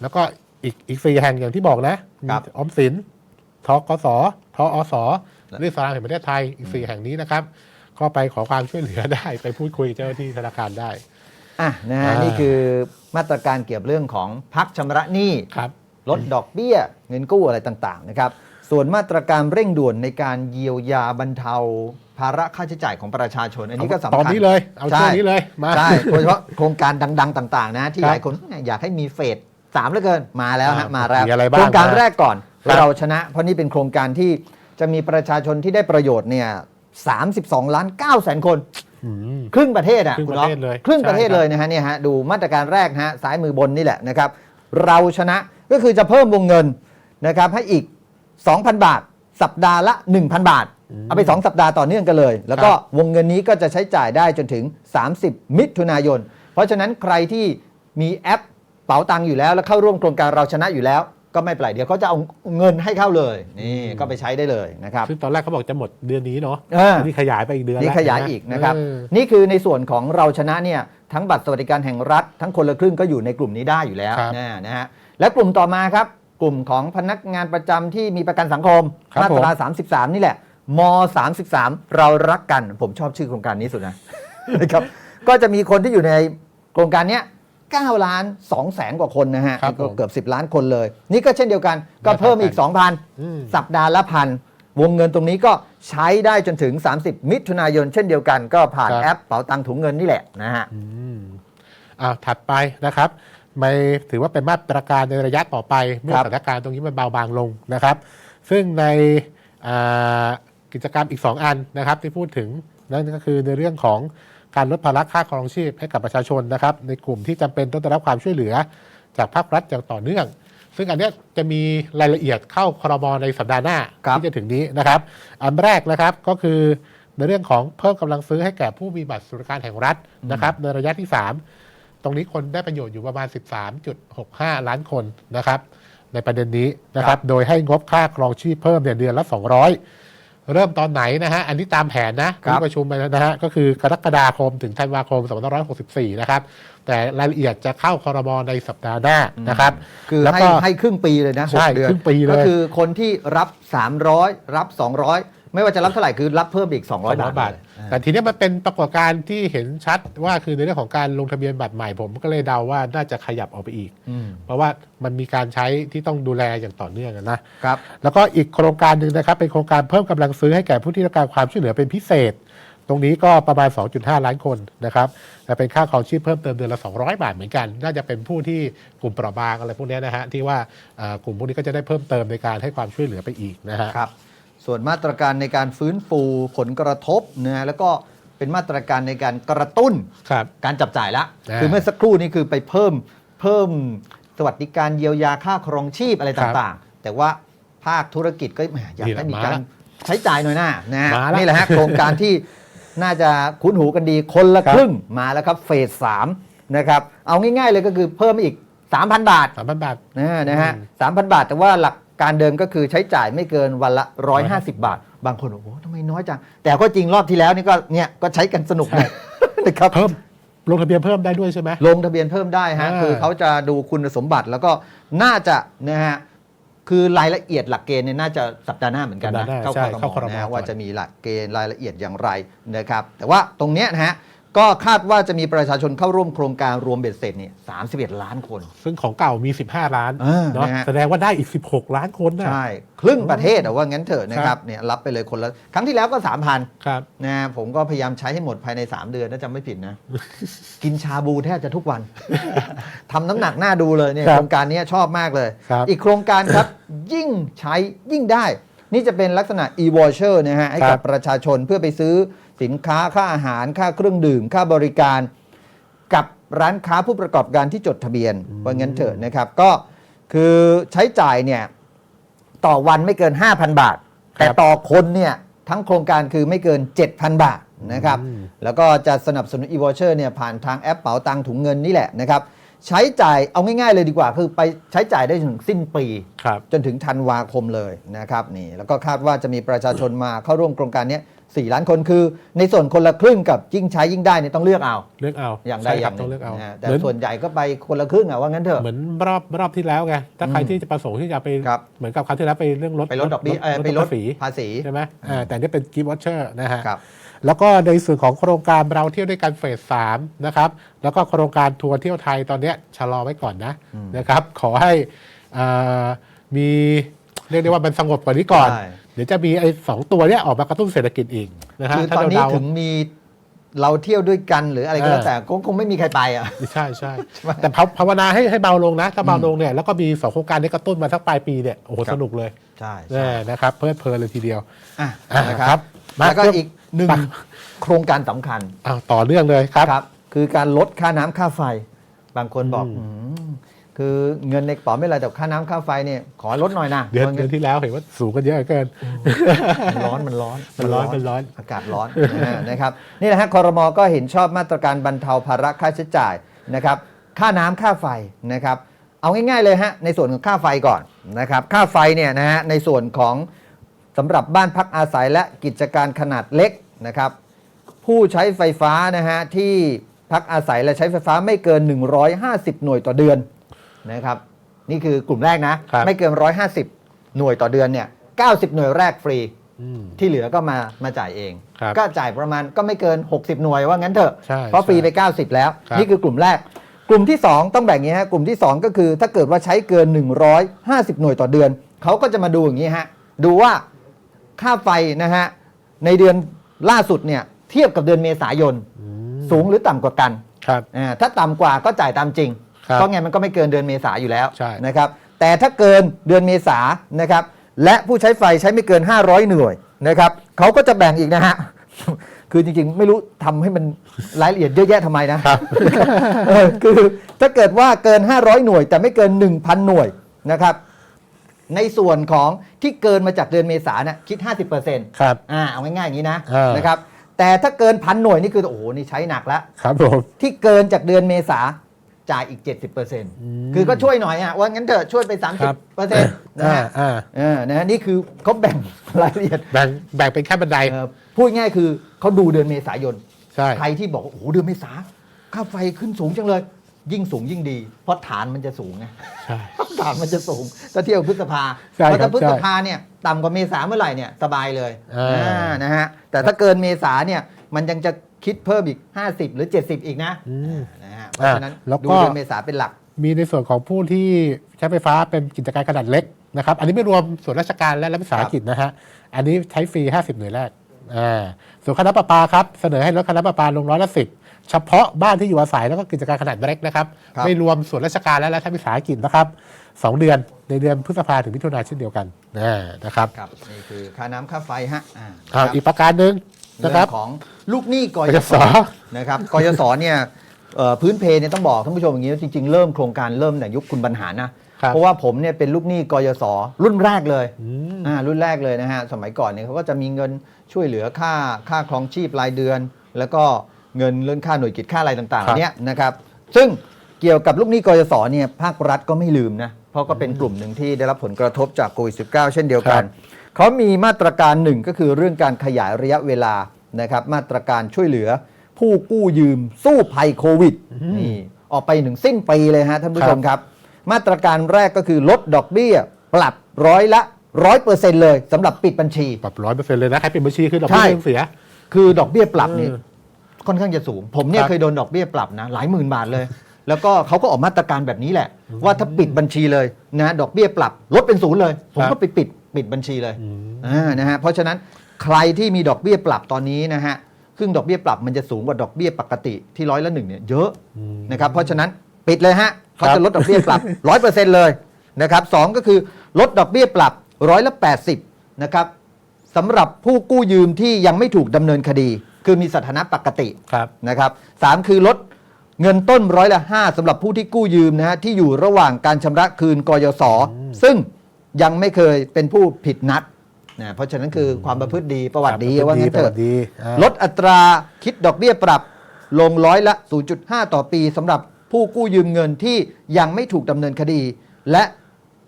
S2: แล้วก็อีกอีกสี่แห่งอย่างที่บอกนะมี
S1: ครับ
S2: ออมสินทกสทอส หรือสลามแห่งประเทศไทยอีกสี่แห่งนี้นะครับ ก็ไปขอความช่วยเหลือได้ ไปพูดคุยกับเจ้าหน้าที่ธนาคารได้
S1: อะนะฮะ
S2: อ่านี่
S1: นี่คือมาตรการเกี่ยวกับเรื่องของพักชำระหนี้
S2: ครับ
S1: ลดดอกเบี้ย เงินกู้อะไรต่างๆนะครับ ส่วนมาตรการเร่งด่วนในการเยียวยาบรรเทา ภาระค่าใช้จ่ายของประชาชน อันนี้ก็สำคัญ
S2: ตอนนี้เลยเอาช่วงนี้เลยมา
S1: ใช่โดยเฉพาะโครงการดัง ๆ ต่างๆ นะ ที่
S2: ครับ
S1: หลายคนอยากให้มีเฟสสามเหลือเกินมาแล้วฮะ
S2: อ่า
S1: มาแล้ว
S2: มีอะไรบ้าง
S1: โครงการ
S2: นะ
S1: แรกก่อน
S2: ครับ
S1: เราชนะ เพราะนี่เป็นโครงการที่ จะมีประชาชนที่ได้ประโยชน์เนี่ย32ล้าน9แสนคน
S2: อืม
S1: ครึ่งประเทศอะ
S2: ครึ่ง
S1: คุณ
S2: ประเทศเลย
S1: ครึ่งประเทศ
S2: ใช่ครับ
S1: เลยนะฮะเนี่ยฮะดูมาตรการแรกนะฮะซ้ายมือบนนี่แหละนะครับ เราชนะก็คือจะเพิ่มวงเงินนะครับให้อีก 2,000 บาท สัปดาห์ละ 1,000 บาท เอาไป 2 สัปดาห์ต่อเนื่องกันเลย แล้วก็วงเงินนี้ก็จะใช้จ่ายได้จนถึง 30 มิถุนายน เพราะฉะนั้นใครที่มีแอปเป๋าตังค์อยู่แล้ว แล้วเข้าร่วมโครงการเราชนะอยู่แล้ว ก็ไม่เป็นไรเดี๋ยวเขาจะเอาเงินให้เข้าเลยนี่ก็ไปใช้ได้เลยนะครับ
S2: ซึ่งตอนแรกเขาบอกจะหมดเดือนนี้เนาะ
S1: เออ
S2: อันนี่ขยายไปอีกเดือน
S1: นี่
S2: แล้ว
S1: ขยาย
S2: เห็ไหม
S1: อีกนะครับ
S2: เออ
S1: นี่คือในส่วนของเราชนะเนี่ยทั้งบัตรสวัสดิการแห่งรัฐ ทั้งคนละครึ่งก็อยู่ในกลุ่มนี้ได้อยู่แล้ว
S2: ครับ
S1: นะนะฮะและกลุ่มต่อมาครับ กลุ่มของพนักงานประจำที่มีประกันสังคม
S2: ครับ
S1: มาตรา
S2: ผม
S1: 33 นี่แหละม 33 เรารักกัน ผมชอบชื่อโครงการนี้สุดนะ นะครับก็จะมีคนที่อยู่ในโครงการเนี้ย 9 ล้าน2แสนกว่าคนนะฮะ
S2: ครับผม
S1: เกือบ 10 ล้านคนเลย นี่ก็เช่นเดียวกันก็เพิ่มอีก
S2: อืม
S1: 2,000 สัปดาห์ละพัน วงเงินตรงนี้ก็ใช้ได้จนถึง 30 มิถุนายน เช่นเดียวกันก็ผ่าน
S2: ครับ
S1: แอปเป๋าตังค์ถุงเงินนี่แหละนะฮะ
S2: อืมอ่าถัดไปนะครับไม่ถือว่าเป็นมาตรการในระยะต่อไปเมื่อ
S1: ครับ
S2: สถานการณ์ตรงนี้มันเบาบางลงนะครับ ซึ่งในอ่ากิจกรรมอีก 2 อันนะครับที่พูดถึงนั่นก็คือในเรื่องของ การลดภาระค่าครองชีพให้กับประชาชนนะครับ ในกลุ่มที่จำเป็นต้องได้รับความช่วยเหลือ จากภาครัฐอย่างต่อเนื่อง ซึ่งอันเนี้ยจะมีรายละเอียดเข้าครมในสัปดาห์หน้า
S1: ครับ
S2: ที่จะถึงนี้นะครับ อันแรกนะครับก็คือในเรื่องของเพิ่มกำลังซื้อให้แก่ผู้มีบัตรสวัสดิการแห่งรัฐนะครับ ในระยะที่ 3 ตรงนี้คนได้ประโยชน์อยู่ประมาณ 13.65 ล้านคนนะครับ ในประเด็นนี้นะครับ โดยให้งบค่าครองชีพเพิ่มเนี่ยเดือนละ 200 เริ่มตอนไหนนะฮะ อันนี้ตามแผนนะครับที่ประชุมไปแล้วนะฮะ ก็คือกรกฎาคมถึงธันวาคม 2564 นะครับ แต่รายละเอียดจะเข้าคอรมอในสัปดาห์หน้านะครับ
S1: คือ
S2: แล้ว
S1: ให้
S2: ก็
S1: ให้ครึ่งปีเลยนะหก
S2: ใช่
S1: เดือน
S2: ครึ่งปีเลย
S1: ก็คือคนที่รับ 300 รับ 200 ไม่ว่าจะรับเท่าไหร่คือรับเพิ่มอีก 200 บาท
S2: บาท
S1: เลย
S2: แต่ทีเนี้ยมันเป็นปรากฏการณ์ที่เห็นชัดว่าคือในเรื่องของการลงทะเบียนบัตรใหม่ผมก็เลยเดาว่าน่าจะขยับออกไปอีก
S1: อืม
S2: เพราะว่ามันมีการใช้ที่ต้องดูแลอย่างต่อเนื่องอะนะ
S1: ครับ
S2: แล้วก็อีกโครงการหนึ่งนะครับเป็นโครงการเพิ่มกำลังซื้อให้แก่ผู้ที่ต้องการความช่วยเหลือเป็นพิเศษ ตรงนี้ก็ประมาณ 2.5 ล้านคนนะครับแต่เป็นค่าครองชีพเพิ่มเติมเดือนละ 200 บาทเหมือนกัน น่าจะเป็นผู้ที่กลุ่มเปราะบางอะไรพวกเนี้ยนะฮะที่ว่าเอ่อกลุ่มพวกนี้ก็จะได้เพิ่มเติมในการให้ความช่วยเหลือไปอีกนะฮะ
S1: ครับ ส่วนมาตรการในการฟื้นฟูผลกระทบนะฮะแล้วก็เป็นมาตรการในการกระตุ้น
S2: ครับ
S1: การจับจ่ายละ
S2: อ่า
S1: คือเมื่อสักครู่นี้คือไปเพิ่มเพิ่มสวัสดิการเยียวยาค่าครองชีพอะไร
S2: ครับ
S1: ต่างๆ แต่ว่าภาคธุรกิจก็แหมอยาก
S2: นี่แหละ
S1: ให้มี
S2: มา
S1: การ
S2: ละ
S1: ใช้จ่ายหน่อยหน้านะฮะ
S2: มาละ
S1: นี่แหละฮะโครงการที่น่าจะคุ้นหูกันดีคนละ
S2: ครับ
S1: ครึ่งมาแล้วครับเฟสสามนะครับเอาง่ายๆเลยก็คือเพิ่มอีก 3,000 บาท
S2: สามพันบาท
S1: นะนะฮะ
S2: อืม
S1: สามพันบาทแต่ว่าหลัก การเดิมก็คือใช้จ่ายไม่เกินวันละ 150 บาท บางคนบอกโอ้โหทำไมน้อยจัง แต่ก็จริงรอบที่แล้วนี่ก็เนี่ยก็ใช้กันสนุกเลยนะครับ
S2: เพิ่มลงทะเบียนเพิ่มได้ด้วยใช่ไหม
S1: ลงทะเบียนเพิ่มได้ฮะ
S2: อ่า
S1: คือเขาจะดูคุณสมบัติแล้วก็น่าจะนะฮะคือรายละเอียดหลักเกณฑ์เนี่ยน่าจะสัปดาห์หน้าเหมือนกันนะ
S2: สัปดาห์หน้าใช่
S1: เข้า
S2: เข้า
S1: ค
S2: ค
S1: ร
S2: ร
S1: ม
S2: ม
S1: นะฮะ
S2: ก่อน
S1: ว่าจะมีหลักเกณฑ์รายละเอียดอย่างไรนะครับ แต่ว่าตรงเนี้ยนะฮะ ก็คาดว่าจะมีประชาชนเข้าร่วมโครงการรวมเบ็ดเสร็จเนี่ย31 ล้านคน
S2: ซึ่งของเก่ามี 15 ล้าน
S1: เออ
S2: เนาะ
S1: นะฮะ
S2: แสดงว่าได้อีก 16 ล้านคนนะ
S1: ใช่ ครึ่งประเทศอะว่างั้นเถอะนะครับเนี่ยรับไปเลยคนละครั้งที่แล้วก็ 3,000
S2: ครับ
S1: นะฮะผมก็พยายามใช้ให้หมดภายใน 3 เดือนถ้าจำไม่ผิดนะ กินชาบูแทบจะทุกวัน ทำน้ำหนักหน้าดูเลยเนี่ย
S2: ครับ
S1: โครงการนี้ชอบมากเลย
S2: ครับ
S1: อีกโครงการครับ ยิ่งใช้ยิ่งได้ นี่จะเป็นลักษณะ e-voucher นะฮะ ให้กับประชาชนเพื่อไปซื้อ สินค้าค่าอาหารค่าเครื่องดื่ม ค่าบริการ กับร้านค้าผู้ประกอบการที่จดทะเบียนว่างั้นเถอะนะครับก็คือใช้จ่ายเนี่ยต่อวันไม่เกิน 5,000 บาท
S2: ครับ
S1: แต่ต่อคนเนี่ยทั้งโครงการคือไม่เกิน 7,000 บาทนะครับ
S2: อืม
S1: แล้วก็จะสนับสนุน e-voucher เนี่ยผ่านทางแอปเป๋าตังค์ถุงเงินนี่แหละนะครับใช้จ่ายเอาง่ายๆเลยดีกว่า คือไปใช้จ่ายได้ถึงสิ้นปี
S2: ครับ
S1: จนถึงธันวาคมเลยนะครับนี่แล้วก็คาดว่าจะมีประชาชนมาเข้าร่วมโครงการเนี้ 4 ล้านคนคือ ในส่วนคนละครึ่งกับยิ่งใช้ยิ่งได้เนี่ยต้องเลือกเอา
S2: เลือกเอา
S1: อย่างใด
S2: ช่
S1: อ
S2: ครั
S1: ย่า
S2: บ
S1: งห
S2: ต้อง
S1: นึ่
S2: เลือกเอา
S1: นะฮะแต่
S2: เหมือน
S1: ส่วนใหญ่ก็ไปคนละครึ่งอะว่างั้นเถอะ
S2: เหมือนรอบรอบที่แล้วไงถ้าใคร
S1: อืม
S2: ที่จะประสงค์ที่จะไป
S1: ครับ
S2: เหมือนกับคราวที่แล้วไปเรื่องลด
S1: ไปลดดอกเบี้ยเอ่อไปลด
S2: ภาษี
S1: ภาษี
S2: ใช่ไหมอ่าแต่นี่เป็นกิฟต์วอเชอร์นะฮะ
S1: ครับ
S2: แล้วก็ในส่วนของโครงการเราเที่ยวด้วยกันเฟสสามนะครับ แล้วก็โครงการทัวร์เที่ยวไทยตอนเนี้ยชะลอไว้ก่อนนะ
S1: อืม
S2: นะครับ ขอให้อ่ามีเรียกได้ว่ามันสงบกว่านี้ก่อน
S1: ใช่
S2: เดี๋ยวจะมีไอ้สองตัวเนี้ยออกมากระตุ้นเศรษฐกิจอีกนะฮะ
S1: คือ
S2: ถ้า
S1: ตอนนี้
S2: เดา
S1: ถึงมีเราเที่ยวด้วยกันหรืออะไรก็แล้ว
S2: เออ
S1: แต่ก็คงไม่มีใครไปอะ
S2: ๆใช่ใช่แต่ภาภาวนาให้ให้เบาลงนะถ้าเบาลงเนี่ยแล้วก็มีสองโครงการนี้กระตุ้นมาสักปลายปีเนี่ยโอ้โห
S1: ครับ
S2: สนุกเลย
S1: ใช่
S2: แน่นะครับเพลิดเพลินเลยทีเดียว
S1: อะ
S2: อะ
S1: นะค
S2: ครั
S1: รับบ
S2: มา
S1: แล้วก็
S2: เรื่อง
S1: อีกหนึ่ง
S2: ไป
S1: โครงการสำคัญ
S2: อ้าวต่อเรื่องเลยครับ
S1: ครับคือการลดค่าน้ำค่าไฟ บางคนบอก
S2: อืม
S1: อืม คือเงินในกระเป๋าไม่เป็นไรแต่ค่าน้ำค่าไฟเนี่ยขอลดหน่อยนะ
S2: เดือนเดือนที่แล้วเห็นว่าสูงกันเยอะเหลือเกิน
S1: มันร้อนมันร้อน
S2: มันร้อนมันร้อน
S1: อากาศร้อนนะฮะนะครับนี่แหละฮะคอรมอก็เห็นชอบมาตรการบรรเทาภาระค่าใช้จ่ายนะครับค่าน้ำค่าไฟนะครับเอาง่ายๆเลยฮะในส่วนของค่าไฟก่อนนะครับค่าไฟเนี่ยนะฮะในส่วนของสำหรับบ้านพักอาศัยและกิจการขนาดเล็กนะครับผู้ใช้ไฟฟ้านะฮะที่พักอาศัยและใช้ไฟฟ้าไม่เกิน 150 หน่วยต่อเดือน นะครับนี่คือกลุ่มแรกนะ
S2: ครับ
S1: ไม่เกิน 150 หน่วยต่อเดือนเนี่ย90 หน่วยแรกฟรี
S2: อืม
S1: ที่เหลือก็มามาจ่ายเอง
S2: ครับ
S1: ก็จ่ายประมาณก็ไม่เกิน 60 หน่วยว่างั้นเถอะ
S2: ใช่
S1: เพราะฟรีไป
S2: ใช่
S1: 90 แล้ว
S2: ครับ
S1: นี่คือกลุ่มแรก กลุ่มที่ 2 ต้องแบ่งอย่างนี้ฮะกลุ่มที่ 2 ก็คือถ้าเกิดว่าใช้เกิน 150 หน่วยต่อเดือน เขาก็จะมาดูอย่างนี้ฮะ ดูว่าค่าไฟนะฮะ ในเดือนล่าสุดเนี่ยเทียบกับเดือนเมษายน
S2: อืม
S1: สูงหรือต่ำกว่ากัน
S2: ครับ
S1: อ่าถ้าต่ำกว่าก็จ่ายตามจริง
S2: ครับ
S1: เพราะไงมันก็ไม่เกินเดือนเมษาอยู่แล้ว
S2: ใช่
S1: นะครับแต่ถ้าเกินเดือนเมษานะครับและผู้ใช้ไฟใช้ไม่เกิน 500 หน่วยนะครับเขาก็จะแบ่งอีกนะฮะคือจริงๆ ไม่รู้ทำให้มันรายละเอียดเยอะแยะทำไมนะเออคือถ้าเกิดว่าเกิน 500 หน่วย แต่ไม่เกิน 1,000 หน่วยนะครับในส่วนของที่เกินมาจากเดือนเมษาเนี่ยคิด 50%
S2: ครับ
S1: อ่าเอาง่ายๆอย่างนี้นะ
S2: อ่าน
S1: นะครับแต่ถ้าเกินพันหน่วยนี่คือโอ้โหนี่ใช้หนักแล้ว
S2: ครับผม
S1: ที่เกินจากเดือนเมษา จ่ายอีก 70%คือก็ช่วยหน่อยอะว่างั้นเถอะช่วยไป
S2: ครับ
S1: 30%นะ
S2: อ่า
S1: ฮะ
S2: อ่า
S1: เออนะฮะนี่คือเขาแบ่งรายละเอียด
S2: แบ่งแบ่งเป็นแค่บันได
S1: เอ่อพูดง่ายคือเขาดูเดือนเมษายน
S2: ใช่
S1: ใครที่บอกว่าโอ้โหเดือนเมษาค่าไฟขึ้นสูงจังเลย ยิ่งสูงยิ่งดี เพราะฐานมันจะสูงไง
S2: ใช่
S1: ฐานมันจะสูงถ้าเที่ยวพฤษภา
S2: ใช่
S1: เพราะ
S2: ครั
S1: ถ้า
S2: บ
S1: พฤษภาเนี่ยต่ำกว่าเมษาเมื่อไหร่เนี่ยสบายเลย
S2: อ่า
S1: อ่านะฮะแต่ถ้าเกินเมษาเนี่ยมันยังจะ คิดเพิ่มอีก 50 หรือ 70 อีกนะ
S2: อืม
S1: นะฮะเพราะฉะนั้น
S2: อะแล้วก็
S1: ดูเดือนเมษาเป็นหลัก
S2: มีในส่วนของผู้ที่ใช้ไฟฟ้าเป็นกิจการขนาดเล็กนะครับ อันนี้ไม่รวมส่วนราชการและรัฐวิสาหกิจนะฮะ อันนี้ใช้ฟรี 50 หน่วยแรกอ่าส่วนคณะประปาครับ เสนอให้ลดคณะประปาลงร้อยละสิบเฉพาะบ้านที่อยู่อาศัยแล้วก็กิจการขนาดเล็กนะครับ
S1: ครับ
S2: ไม่รวมส่วนราชการและรัฐวิสาหกิจนะครับสองเดือนในเดือนพฤษภาถึงมิถุนายนเช่นเดียวกันอ่านะครับ
S1: ครับนี่คือค่าน้ำค่าไฟฮะอ่า
S2: อ่า
S1: ครับ
S2: อีกประการหนึ่ง
S1: เรื่
S2: นะครับ
S1: องของลูกหนี้ก
S2: ก
S1: ย
S2: ย
S1: ศ
S2: ศ
S1: นะครับกยศเนี่ยเอ่อพื้นเพเนี่ยต้องบอกท่านผู้ชมอย่างนี้ว่าจริงๆ เริ่มโครงการเริ่มแต่ยุคคุณบรรหารนะ
S2: ครับ
S1: เพราะว่าผมเนี่ยเป็นลูกหนี้กยศรุ่นแรกเลย
S2: อืม
S1: อ่ารุ่นแรกเลยนะฮะสมัยก่อนเนี่ยเขาก็จะมีเงินช่วยเหลือค่าค่าครองชีพรายเดือน แล้วก็เงินเรื่องค่าหน่วยกิจค่าอะไรต่าง
S2: ครับ
S1: ๆเนี่ยนะครับซึ่งเกี่ยวกับลูกหนี้กยศเนี่ยภาครัฐก็ไม่ลืมนะเพราะก็เป็นกลุ่มหนึ่งที่ได้รับผลกระทบจากโควิด -19 เช่นเดียวกัน เขามีมาตรการหนึ่งก็คือเรื่องการขยายระยะเวลานะครับมาตรการช่วยเหลือ ผู้กู้ยืมสู้ภัยโควิดนี่ออกไปถึงสิ้นปีเลยฮะท่านผู้ชมครับ มาตรการแรกก็คือลดดอกเบี้ย ปรับร้อยละร้อยเปอร์เซ็นต์เลยสำหรับปิดบัญชี
S2: ปรับร้อยเปอร์เซ็นต์เลยนะใครเป็นบัญชีคือดอก
S1: ใช่
S2: เบี้ยยังเสีย
S1: คือดอกเบี้ยปรับนี่
S2: เออ
S1: ค่อนข้างจะสูง ผมเนี่ย
S2: ครับ
S1: เคยโดนดอกเบี้ยปรับนะหลายหมื่นบาทเลย แล้วก็เขาก็ออกมาตรการแบบนี้แหละ ว่าถ้าปิดบัญชีเลยนะดอกเบี้ยปรับลดเป็นศูนย์เลย ผม
S2: ครั
S1: ก็
S2: บ
S1: ไปปิดปิดบัญชีเลย
S2: อืม
S1: อ่านะฮะเพราะฉะนั้นใครที่มีดอกเบี้ยปรับตอนนี้นะฮะซึ่งดอกเบี้ยปรับมันจะสูงกว่าดอกเบี้ยปกติที่ร้อยละหนึ่งเนี่ยเยอะ
S2: อืม
S1: นะครับเพราะฉะนั้นปิดเลยฮะเขา
S2: ครั
S1: จะ
S2: บ
S1: ลดดอกเบี้ยปรับร้อยเปอร์เซ็นต์เลยนะครับสองก็คือลดดอกเบี้ยปรับร้อยละแปดสิบนะครับสำหรับผู้กู้ยืมที่ยังไม่ถูกดำเนินคดี คือมีสถานะปกติ
S2: ครับ
S1: นะครับสามคือลดเงินต้นร้อยละห้าสำหรับผู้ที่กู้ยืมนะฮะที่อยู่ระหว่างการชำระคืนกยศซึ่ง ยังไม่เคยเป็นผู้ผิดนัดนะเพราะฉะนั้นคือความประพฤติดีประวัติดี
S2: ครับ
S1: ว่างั้น
S2: ป
S1: เถ
S2: ระวั
S1: อะ
S2: ติดีอ่า
S1: ลดอัตราคิดดอกเบี้ยปรับลงร้อยละ 0.5 ต่อปีสำหรับผู้กู้ยืมเงินที่ยังไม่ถูกดำเนินคดี และ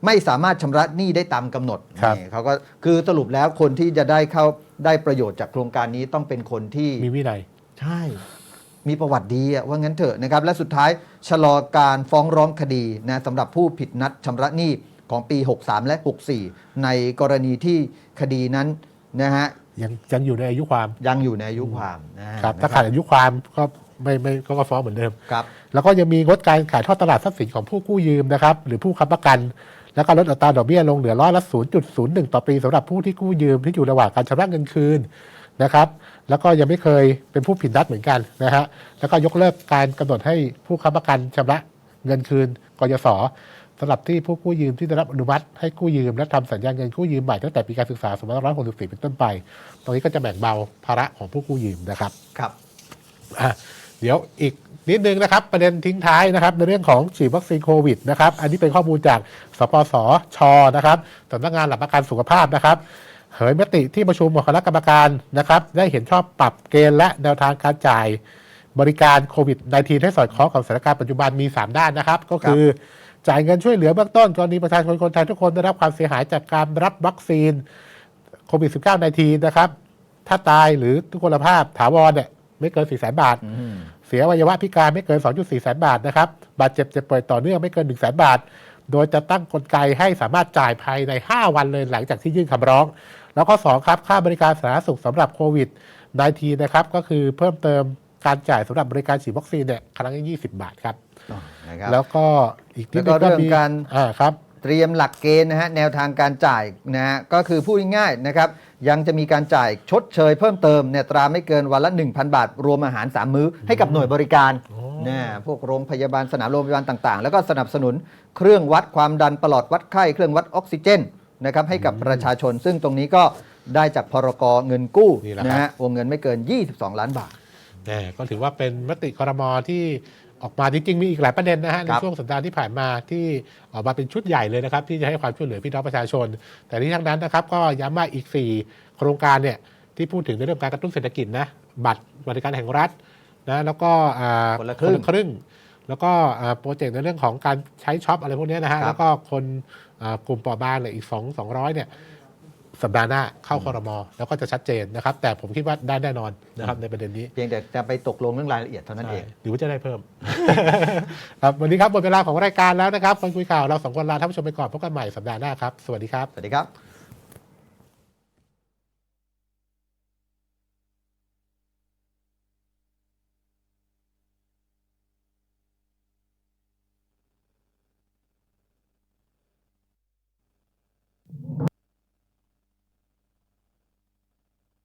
S1: ไม่สามารถชำระหนี้ได้ตามกำหนด
S2: ครับ
S1: นี่เขาก็คือสรุปแล้วคนที่จะได้เข้าได้ประโยชน์จากโครงการนี้ต้องเป็นคนที่
S2: มีวินัย
S1: ใช่มีประวัติดีอะว่างั้นเถอะนะครับ และสุดท้ายชะลอการฟ้องร้องคดีนะสำหรับผู้ผิดนัดชำระหนี้ ของปี 63 และ 64 ในกรณีที่คดีนั้นนะฮะ
S2: ยังยังอยู่ในอายุความ
S1: ยังอยู่ในอายุความนะฮะ
S2: ครับ
S1: นะ
S2: ถ้าขาดอายุความก็ไม่ไม่ก็ก็ฟ้องเหมือนเดิม
S1: ครับ
S2: แล้วก็ยังมีงดการขายทอดตลาดทรัพย์สินของผู้กู้ยืมนะครับหรือผู้ค้ำประกัน แล้วก็ลดอัตราดอกเบี้ยลงเหลือร้อยละ 0.01 ต่อปีสำหรับผู้ที่กู้ยืมที่อยู่ระหว่างการชำระเงินคืนนะครับแล้วก็ยังไม่เคยเป็นผู้ผิดนัดเหมือนกันนะฮะแล้วก็ยกเลิกการกำหนดให้ผู้ค้ำประกันชำระเงินคืนกยศ สำหรับที่ผู้กู้ยืมที่ได้รับอนุมัติให้กู้ยืมและทำสัญญาเงินกู้ยืมใหม่ตั้งแต่ปีการศึกษา2564 เป็นต้นไป ตรงนี้ก็จะแบ่งเบาภาระของผู้กู้ยืมนะครับ
S1: ครับ
S2: อะเดี๋ยวอีกนิดนึงนะครับ ประเด็นทิ้งท้ายนะครับ ในเรื่องของฉีดวัคซีนโควิดนะครับ อันนี้เป็นข้อมูลจากสปสชนะครับสำนักงานหลักประกันสุขภาพนะครับเผยมติที่ประชุมของคณะกรรมการนะครับ ได้เห็นชอบปรับเกณฑ์และแนวทางการจ่ายบริการโควิด -19 ให้สอดคล้องกับสถานการณ์ปัจจุบันมี 3 ด้านนะครับ ก็คือ จ่ายเงินช่วยเหลือเบื้องต้นกรณีประชาชนคนไทยทุกคนได้รับความเสียหายจากการรับวัคซีนโควิด -19 19นะครับ ถ้าตายหรือทุกพลภาพถาวรเนี่ยไม่เกิน4 0 0 0 0 0บาท เสียวัยวะพิการไม่เกิน 2.4แสนบาทนะครับบาดเจ็บเจ็บป่วยต่อเนื่องไม่เกิน1แสนบาท โดยจะตั้งกลไกให้สามารถจ่ายภายใน 5 วันเลยหลังจากที่ยื่นคำร้อง แล้วก็2ครับค่าบริการสาธารณสุขสำหรับโควิด -19 นะครับก็คือเพิ่มเติมการจ่ายสำหรับบริการฉีดวัคซีนเนี่ยครั้งละ20 บาทครับ
S1: นะครับ
S2: แล้วก็อีกนิด
S1: แล้วก็
S2: นึงก็
S1: เรื่อง
S2: มี
S1: การ
S2: อ่าครับ
S1: เตรียมหลักเกณฑ์นะฮะแนวทางการจ่ายนะฮะก็คือพูดง่ายๆนะครับยังจะมีการจ่ายชดเชยเพิ่มเติมเนี่ยตราไม่เกินวันละ 1,000 บาท รวมอาหาร 3 มื้อให้กับหน่วยบริการนะพวกโรงพยาบาลสนามโรงพยาบาลต่างๆ แล้วก็สนับสนุนเครื่องวัดความดันประหลอดวัดไข้เครื่องวัดออกซิเจนนะครับให้กับประชาชน ซึ่งตรงนี้ก็ได้จากพรกเงินกู้
S2: นี่แหละครับ
S1: นะฮะวงเงินไม่เกิน 22 ล้านบาท
S2: แน่ก็ถือว่าเป็นมติครมที่ ออกมาจริงๆมีอีกหลายประเด็นนะฮะใน
S1: ครับ
S2: ช่วงสัปดาห์ที่ผ่านมาที่ออกมาเป็นชุดใหญ่เลยนะครับ ที่จะให้ความช่วยเหลือพี่น้องประชาชน แต่ที่ทั้งนั้นนะครับ ก็ย้ำว่าอีก 4 โครงการเนี่ยที่พูดถึงในเรื่องการกระตุ้นเศรษฐกิจนะบัตรบริการแห่งรัฐนะแล้วก็อ่า
S1: คนละครึ่ง
S2: ครึ่งแล้วก็อ่าโปรเจกต์ในเรื่องของการใช้ช็อปอะไรพวกเนี้ยนะฮะ
S1: ครับ
S2: แล้วก็คนอ่ากลุ่มเปราะบางเนี่ยอีก 2 200เนี่ย สัปดาห์หน้าเข้าคอรมอแล้วก็จะชัดเจนนะครับ แต่ผมคิดว่าได้แน่นอนนะครับในประเด็นนี้
S1: เพียงแต่จะไปตกลงเรื่องรายละเอียดเท่านั้นเอง
S2: ใช่หรือว่าจะได้เพิ่ม ครับวันนี้ครับหมดเวลาของรายการแล้วนะครับคนคุยข่าวเราสองคนลาท่านผู้ชมไปก่อนพบกันใหม่สัปดาห์หน้าครับ สวัสดีครับ
S1: สวัสดีครับ